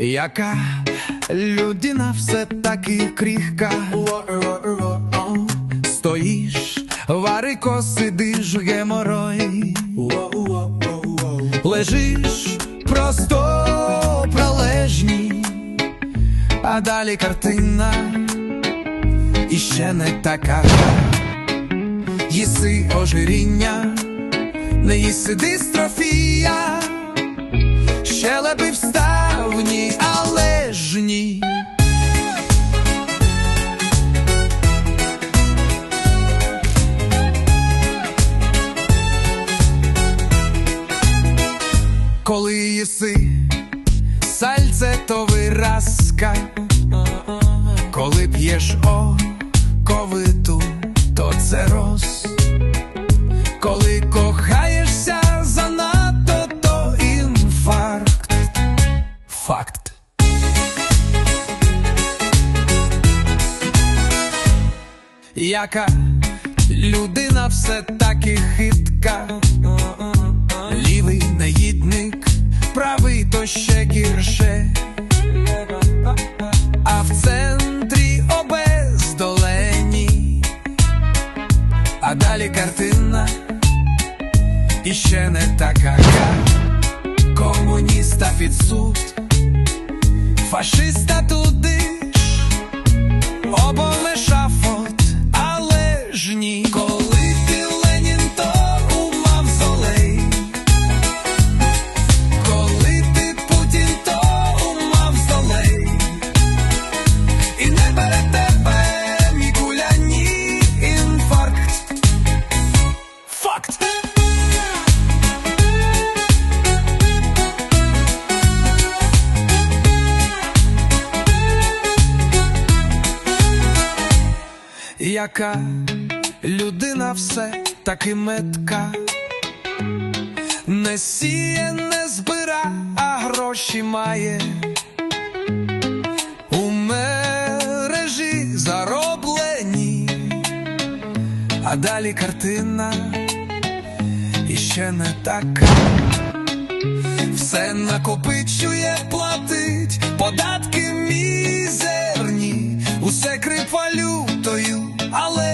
Яка людина все таки крихка. Стоїш, варико сидиш геморой. Лежиш просто пролежні, а далі картина іще не така. Їси ожиріння, не їси дистрофія, щелепи вставні, Коли їси сальце, то виразка, коли п'єш оковиту, то це роз. Коли кохаєшся занадто, то інфаркт. Факт. Яка людина все таки хитка, ще гірше, а в центрі обездолені, а далі картина іще не така. Комуніста під фашиста Яка людина все таки метка, не сіє, не збира, а гроші має. У мережі зароблені, а далі картина іще не така. Все накопичує, платить, податки мізерні, усе I'll let